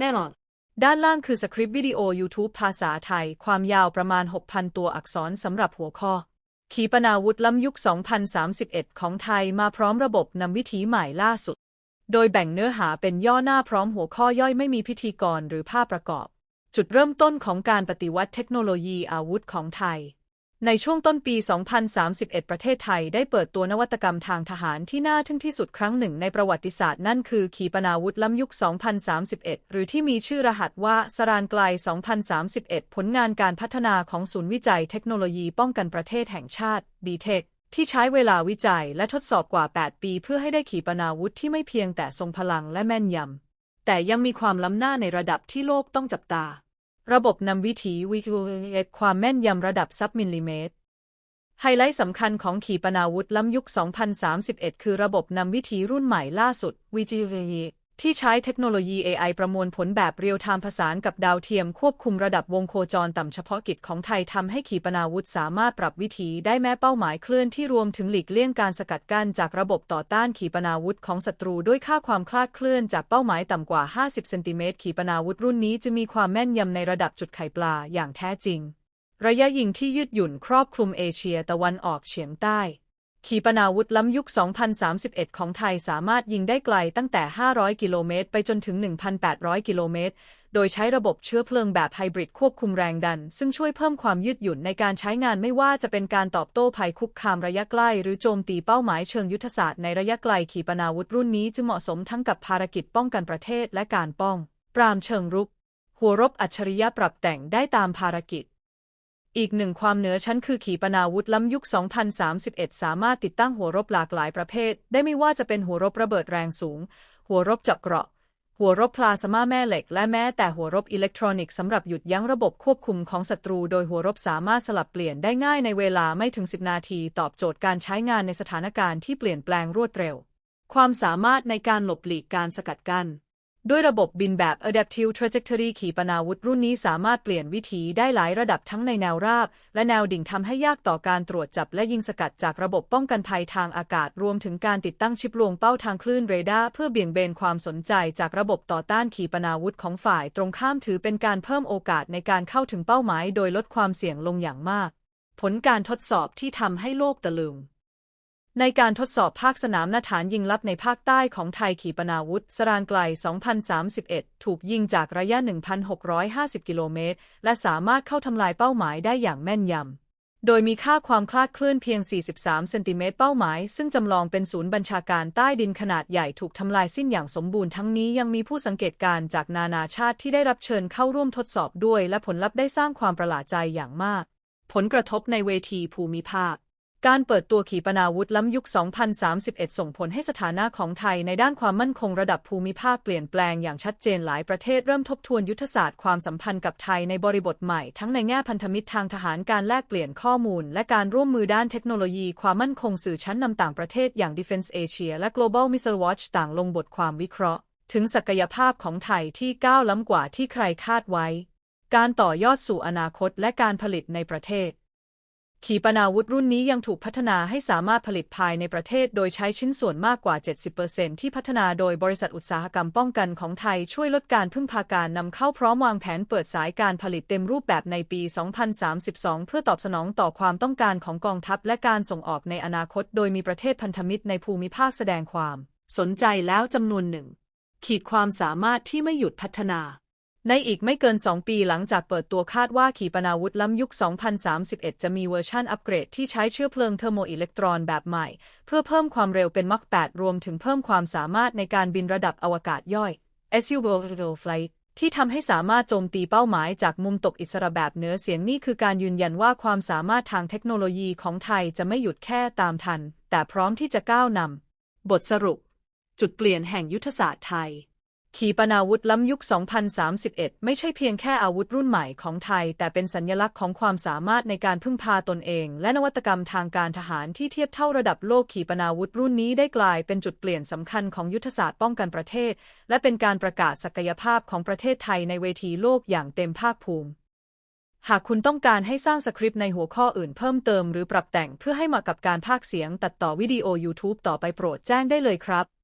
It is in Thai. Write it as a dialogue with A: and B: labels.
A: แน่นอน ด้านล่างคือสคริปต์วิดีโอ YouTube ภาษาไทย ความยาวประมาณ 6,000 ตัวอักษรสำหรับหัวข้อ ขีปนาวุธล้ำยุค 2031 ของไทยมาพร้อมระบบนำวิถีใหม่ล่าสุด โดยแบ่งเนื้อหาเป็นย่อหน้าพร้อมหัวข้อย่อยไม่มีพิธีกรหรือภาพประกอบ จุดเริ่มต้นของการปฏิวัติเทคโนโลยีอาวุธของไทย ในช่วงต้นปี 2031 ประเทศไทยได้เปิดตัวนวัตกรรมทางทหารที่น่าทึ่งที่สุดครั้งหนึ่งในประวัติศาสตร์นั่นคือ ขีปนาวุธล้ำยุค 2031 หรือที่มีชื่อรหัสว่าสรานไกล 2031 ผลงานการพัฒนาของศูนย์วิจัยเทคโนโลยีป้องกันประเทศแห่งชาติ ดีเทคที่ใช้เวลาวิจัยและทดสอบกว่า 8 ปีเพื่อให้ได้ขีปนาวุธที่ไม่เพียงแต่ทรงพลังและแม่นยำ แต่ยังมีความล้ำหน้าในระดับที่โลกต้องจับตา ระบบนำวิถีวิคิเอตความแม่นยำระดับซับมิลลิเมตร ไฮไลท์สำคัญของขีปนาวุธล้ำยุค 2031 คือระบบนำวิถีรุ่นใหม่ล่าสุด VGV ที่ใช้เทคโนโลยี AI ประมวลผลแบบเรียลไทม์ผสานกับดาวเทียมควบคุมระดับวงโคจรต่ำเฉพาะกิจของไทยทำให้ขีปนาวุธสามารถปรับวิถีได้แม้เป้าหมายเคลื่อนที่รวมถึงหลีกเลี่ยงการสกัดกั้นจากระบบต่อต้านขีปนาวุธของศัตรูด้วยค่าความคลาดเคลื่อนจากเป้าหมายต่ำกว่า 50 เซนติเมตรขีปนาวุธรุ่นนี้จะมีความแม่นยำในระดับจุดไข่ปลาอย่างแท้จริง ระยะยิงที่ยืดหยุ่นครอบคลุมเอเชียตะวันออกเฉียงใต้ ขีปนาวุธล้ำยุค 2031 ของไทยสามารถยิงได้ไกลตั้งแต่ 500 กิโลเมตร ไปจนถึง 1,800 กิโลเมตร โดยใช้ระบบเชื้อเพลิงแบบไฮบริดควบคุมแรงดัน ซึ่งช่วยเพิ่มความยืดหยุ่นในการใช้งานไม่ว่าจะเป็นการตอบโต้ภัยคุกคามระยะใกล้ หรือโจมตีเป้าหมายเชิงยุทธศาสตร์ในระยะไกลขีปนาวุธรุ่นนี้จึงเหมาะสมทั้งกับภารกิจป้องกันประเทศและการป้อง ปรามเชิงรุก หัวรบอัจฉริยะปรับแต่งได้ตามภารกิจ อีกหนึ่งความเหนือชั้นคือขีปนาวุธล้ำยุค 2031 สามารถติดตั้งหัวรบหลากหลายประเภท ได้ไม่ว่าจะเป็นหัวรบระเบิดแรงสูง หัวรบเจาะเกราะ หัวรบพลาสมาแม่เหล็ก และแม้แต่หัวรบอิเล็กทรอนิกส์สำหรับหยุดยั้งระบบควบคุมของศัตรู โดยหัวรบสามารถสลับเปลี่ยนได้ง่ายในเวลาไม่ถึง 10 นาที ตอบโจทย์การใช้งานในสถานการณ์ที่เปลี่ยนแปลงรวดเร็ว ความสามารถในการหลบหลีกการสกัดกั้น ด้วยระบบบินแบบ Adaptive Trajectory ขีปนาวุธรุ่นนี้สามารถเปลี่ยนวิถีได้หลายระดับทั้งในแนวราบ และแนวดิ่งทำให้ยากต่อการตรวจจับและยิงสกัดจากระบบป้องกันภัยทางอากาศ รวมถึงการติดตั้งชิปลวงเป้าทางคลื่นเรดาร์เพื่อเบี่ยงเบนความสนใจจากระบบต่อต้านขีปนาวุธของฝ่าย ตรงข้ามถือเป็นการเพิ่มโอกาสในการเข้าถึงเป้าหมาย โดยลดความเสี่ยงลงอย่างมาก ผลการทดสอบที่ทำให้โลกตะลึง ในการทดสอบภาคสนามนาฐานยิงลับในภาคใต้ของไทยขีปนาวุธ สรานไกล 2031 ถูกยิงจากระยะ 1,650 กิโลเมตร และสามารถเข้าทำลายเป้าหมายได้อย่างแม่นยำ โดยมีค่าความคลาดเคลื่อนเพียง 43 เซนติเมตรเป้าหมาย ซึ่งจำลองเป็นศูนย์บัญชาการใต้ดินขนาดใหญ่ถูกทำลายสิ้นอย่างสมบูรณ์ทั้งนี้ยังมีผู้สังเกตการณ์จากนานาชาติที่ได้รับเชิญเข้าร่วมทดสอบด้วย และผลลัพธ์ได้สร้างความประหลาดใจอย่างมาก ผลกระทบในเวทีภูมิภาค การเปิดตัวขีปนาวุธล้ำยุค 2031 ส่งผลให้สถานะของไทยในด้านความมั่นคงระดับภูมิภาคเปลี่ยนแปลงอย่างชัดเจนหลายประเทศเริ่มทบทวนยุทธศาสตร์ความสัมพันธ์กับไทยในบริบทใหม่ทั้งในแง่พันธมิตรทางทหารการแลกเปลี่ยนข้อมูล และการร่วมมือด้านเทคโนโลยีความมั่นคงสื่อชั้นนำต่างประเทศอย่าง Defense Asia และ Global Missile Watch ต่างลงบทความวิเคราะห์ ถึงศักยภาพของไทยที่ก้าวล้ำกว่าที่ใครคาดไว้ การต่อยอดสู่อนาคตและการผลิตในประเทศ ขีปนาวุธรุ่นนี้ยังถูกพัฒนาให้สามารถผลิตภายในประเทศโดยใช้ชิ้นส่วนมากกว่า 70%ที่พัฒนาโดยบริษัทอุตสาหกรรมป้องกันของไทยช่วยลดการพึ่งพาการนำเข้าพร้อมวางแผนเปิดสายการผลิตเต็มรูปแบบในปี 2032 เพื่อตอบสนองต่อความต้องการของกองทัพและการส่งออกในอนาคต โดยมีประเทศพันธมิตรในภูมิภาคแสดงความ สนใจแล้วจำนวนหนึ่ง ขีดความสามารถที่ไม่หยุดพัฒนา ในอีกไม่เกิน 2 ปีหลังจากเปิดตัวคาดว่าขีปนาวุธล้ำยุค 2031 จะมีเวอร์ชันอัปเกรดที่ใช้เชื้อเพลิงเทอร์โมอิเล็กตรอนแบบใหม่ เพื่อเพิ่มความเร็วเป็นมัก8รวมถึงเพิ่มความสามารถในการบินระดับอวกาศย่อย SU Orbital Flight ที่ทำให้สามารถโจมตีเป้าหมายจากมุมตกอิสระแบบเหนือเสียงนี่คือการยืนยันว่าความสามารถทางเทคโนโลยีของไทยจะไม่หยุดแค่ตามทัน แต่พร้อมที่จะก้าวนำบทสรุป จุดเปลี่ยนแห่งยุทธศาสตร์ไทย ขีปนาวุธล้ำยุค 2031 ไม่ใช่เพียงแค่อาวุธรุ่นใหม่ของไทย แต่เป็นสัญลักษณ์ของความสามารถในการพึ่งพาตนเอง และนวัตกรรมทางการทหารที่เทียบเท่าระดับโลกขีปนาวุธรุ่นนี้ได้กลายเป็นจุดเปลี่ยนสำคัญของยุทธศาสตร์ป้องกันประเทศ และเป็นการประกาศศักยภาพของประเทศไทยในเวทีโลกอย่างเต็มภาคภูมิ หากคุณต้องการให้สร้างสคริปต์ในหัวข้ออื่นเพิ่มเติมหรือปรับแต่งเพื่อให้เหมาะกับการพากย์เสียงตัดต่อวิดีโอ YouTube ต่อไปโปรดแจ้งได้เลยครับ